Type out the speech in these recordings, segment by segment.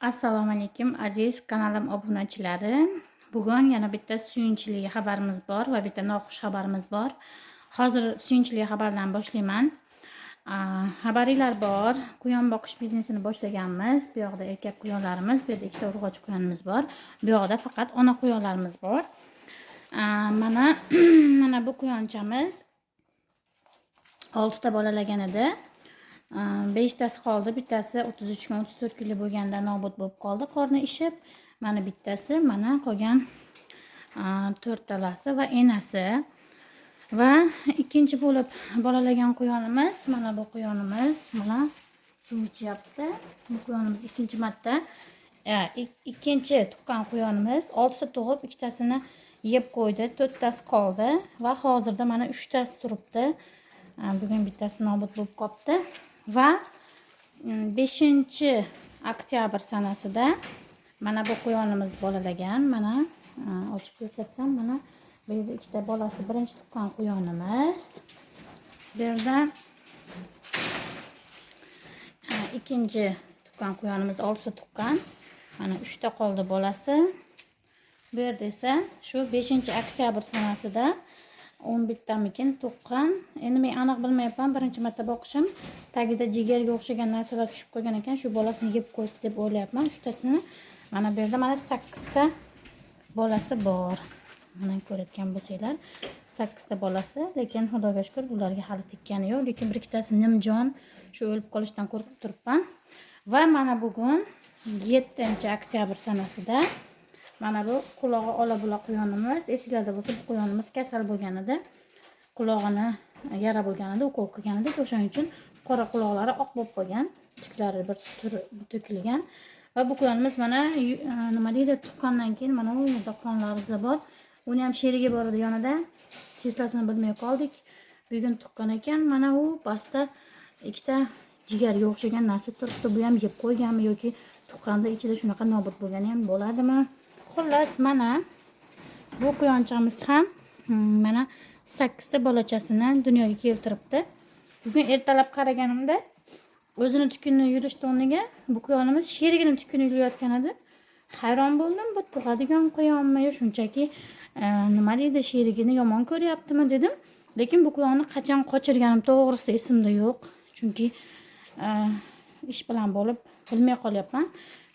assalomu alaykum aziz kanalim obunachilari. Bugun yana bitta suyunchli xabarimiz bor va bitta noxush xabarimiz bor. Hozir suyunchli xabardan boshlayman. Xabaringlar bor. Quyon boqish biznesini boshlaganmiz. Bu yoqda erkak quyonlarimiz bu yerda ikkita urg'ochi quyonimiz bor. Bu yoqda faqat ona quyonlarimiz bor. Mana mana bu quyonchamiz oltita bolalagan edi. Э, beshtasi qoldi bittasi o'ttiz uch kun o'ttiz to'rt kunlik bo'lganda nobud bo'lib qoldi qorni ishib. Mana bittasi mana qolgan e, to'rttalasi va enasi. Va ikkinchi bo'lib bolalagan quyonimiz mana bu quyonimiz mana suv ichyapti. Bu quyonimiz ikkinchi marta. E, ikkinchi tuqqan quyonimiz oltita tug'ib ikkitasini yeb qo'ydi to'rttasi qoldi va hozirda mana uchtasi turibdi. E, bugun bittasi nobud bo'lib qolibdi va 5 mm, oktyabr sanasida mana bu quyonimiz bolalagan. Mana ochib ko'rsatsam mana bu yerda ikkita bolasi birinchi tuqqan quyonimiz. Bu yerda ikkinchi tuqqan quyonimiz oltita tuqqan. Mana uchta qoldi bolasi. Bu yerda esa shu 5 oktyabr sanasida o'n bittamikin to'qqan. Endi men aniq bilmayapman birinchi marta boqishim. Tagida jigarga o'xshagan narsalar tushib qolgan ekan shu bolasini yeb qo'yibdi deb o'ylayapman. Uchtasini mana bu yerda mana sakkizta bolasi bor. Mana ko'rayotgan bo'lsanglar sakkizta bolasi. Lekin xudoga shukur bularga hali tekkani yo'q. Lekin bir ikkitasi nimjon shu o'lib qolishdan qo'rqib turibman. Va mana bugun yettinchi oktyabr sanasida mana bu qulog'i ola bula quyonimiz esinglarda bo'lsa bu quyonimiz kasal bo'lgan edi qulog'ini yara bo'lgan edi ukol qilgan edik o'shaning uchun qora quloqlari oq bo'lib qolgan tuklari bir tur to'kilgan. Va bu quyonimiz mana e, nima deydi tuqqandan keyin mana u yerda qonlari bor. Uni ham sherigi bor edi yonida chislasini bilmay qoldik. Bugun tuqqan ekan mana u pastda ikkita jigarga o'xshagan narsa turibdi. Bu ham yeb qo'yganmi yoki tuqqanda ichida shunaqa nobud bo'lgani ham bo'ladimi? Xullas mana. Bu quyonchamiz ham hmm, mana sakkizta bolachasini dunyoga keltiribdi. Bugun ertalab qaraganimda o'zini tukunni yurishdi o'rniga. Bu quyonimiz sherigini tukunni yulayotgan edi. Hayron bo'ldim bu tug'adigan quyonmi yo shunchaki e, nima deydi sherigini yomon ko'ryaptimi dedim. Lekin bu quyonni qachon qochirganim to'g'risi esimda yo'q. Chunki e, ish bilan bo'lib bilmay qolyapman.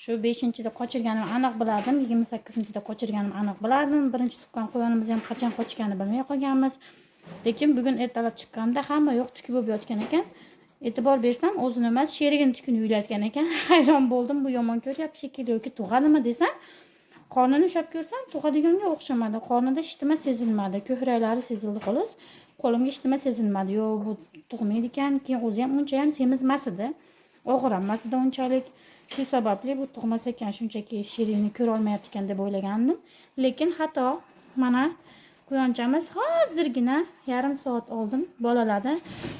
Shu beshinchida qochirganimni aniq bilardim yigirma sakkizinchida qochirganimni aniq bilardim. Birinchi tuqqan quyonimizni ham qachon qochganini bilmay qolganmiz. Lekin bugun ertalab chiqqanda hamma yo'q tuki bo'lib yotgan ekan. E'tibor bersam o'zini emas sherigini tukini yuvilayotgan ekan. Hayron bo'ldim bu yomon ko'ryapti shekilli yoki tug'adimi desam. Qornini ushlab ko'rsam tug'adiganga o'xshamadi. Qornida hech nima sezilmadi ko'kraklari sezildi xolos. Qo'limga hech nima sezilmadi. Yo'q bu tug'maydi ekan keyin o'zi ham uncha ham semizmas edi edi unchalik shu sababli bu tug'mas ekan shunchaki shirinni ko'rolmayapti ekan deb o'ylagandim lekin xato mana quyonchamiz hozirgina yarim soat oldin bolaladi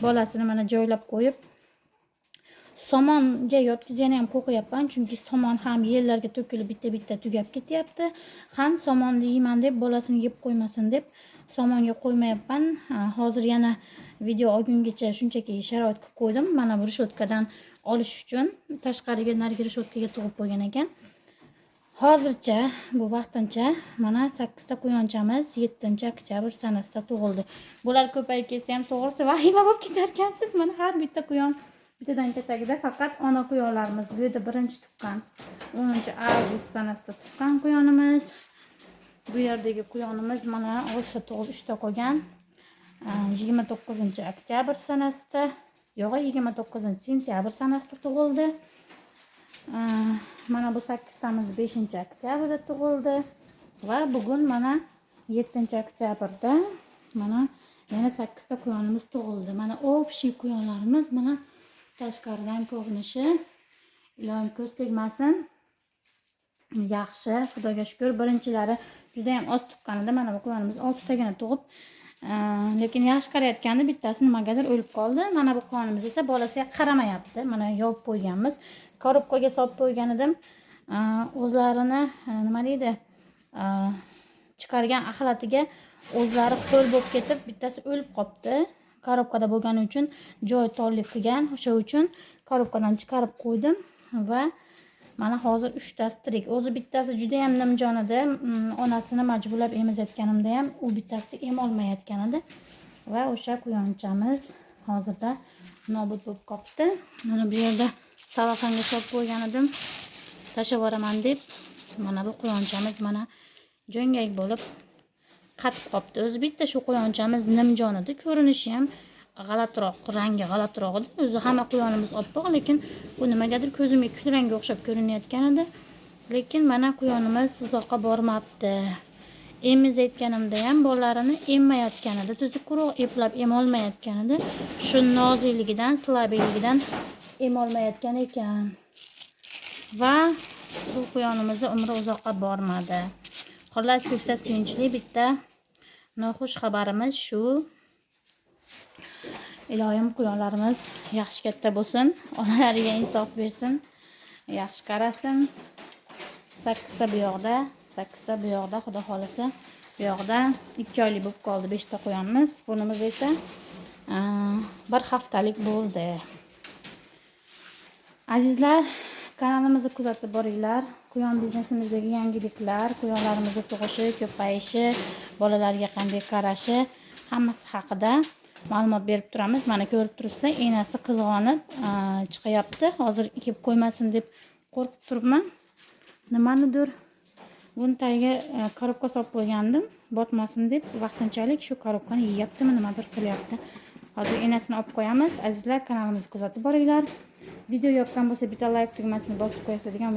bolasini mana joylab qo'yib somonga yotqizgani ham qo'rqyapman chunki somon ham yerlarga to'kilib bitta bitta tugab ketyapti. Ham somonni yeyman deb bolasini yeb qo'ymasin deb somonga qo'ymayapman hozir yana video olgungacha shunchaki sharoit qilib qo'ydim. Mana bu rishotkadan olish uchun tashqariga narigi rishotkaga tug'ib qo'ygan ekan. Hozircha bu vaqtincha mana sakkizta quyonchamiz yettinchi oktyabr sanasida tug'ildi. Bular ko'payib ketsa ham to'g'risi vahima bo'lib ketarkansiz mana har bitta quyon bittadan katagida faqat ona quyonlarimiz bu yerda birinchi tuqqan o'ninchi avgust sanasida tuqqan quyonimiz. Bu yerdagi quyonimiz mana oltita tug'ib uchta qolgan yigirma to'qqizinchi oktyabr sanasida yo'g'i yigirma to'qqizinchi sentyabr sanasida tug'ildi. Mana bu sakkiztamiz beshinchi oktyabrda tug'ildi va bugun mana yettinchi oktyabrda mana yana sakkizta quyonimiz tug'ildi. Mana общий quyonlarimiz mana tashqaridan ko'rinishi iloyim ko'z tegmasin. Yaxshi xudoga shukur. Birinchilari judayam oz tuqqan edi mana bu quyonimiz oltitagina tug'ib Э, lekin yaxshi qarayotgandi bittasi nimagadir o'lib qoldi. Mana bu qonimiz esa bolasiga qaramayapti. Mana yopib qo'yganmiz. Korobkaga solib qo'ygan edim. Э, o'zlarini э, nima deydi? Chiqargan axlatiga o'zlari ho'l bo'lib ketib bittasi o'lib qolibdi korobkada bo'lgani uchun joy torlik qilgan o'sha uchun korobkadan chiqarib qo'ydim va mana hozir uchtasi tirik o'zi bittasi juda yam nimjon edi. Mm, onasini majburlab emizayotganimda ham u bittasi emolmayotgan edi va o'sha quyonchamiz hozirda nobud bo'lib qolibdi mana bu yerda salofanga solib qo'ygan edim. Tashlab yuboraman deb mana bu quyonchamiz mana jo'ngak bo'lib qatib qolibdi o'zi bitta shu quyonchamiz nimjon edi. Ko'rinishi ham g'alatiroq rangi g'alatiroq edi. O'zi hamma quyonimiz oppoq lekin bu nimagadir ko'zimga kulrangga o'xshab ko'rinayotgan edi. Lekin mana quyonimiz uzoqqa bormabdi. Emizayotganimda ham bolalarini emmayotgan edi. Tuzi quruq eplab emolmayotgan edi. Shu nozikligidan slabiyligidan emolmayotgan ekan. Va bu quyonimizni umri uzoqqa bormadi. Xullas bitta suyunchli bitta noxush xabarimiz shu. Iloyim quyonlarimiz yaxshi katta bo'lsin. Onalariga insof bersin. Yaxshi qarasin. Sakkizta bu yoqda sakkizta bu yoqda xudo xohlasa. Bu yoqda ikki oylik bo'lib qoldi beshta quyonimiz bunimiz esa bir haftalik bo'ldi. Azizlar kanalimizni kuzatib boringlar. Quyon biznesimizdagi yangiliklar quyonlarimizni tug'ishi ko'payishi bolalarga qanday qarashi hammasi haqida. Ma'lumot berib turamiz. Mana ko'rib turibsizlar enasi qizg'onib chiqyapti hozir kelib qo'ymasin deb qo'rqib turibman. Nimanidir? Buni tagiga e, korobka solib qo'ygandim. Botmasin deb vaqtinchalik shu korobkani yeyaptimi nimadir qilyapti. Hozir enasini olib qo'yamiz. Azizlar kanalimizni kuzatib boringlar. Video yoqqan bo'lsa bitta layk tugmasini bosib qo'yasiz degan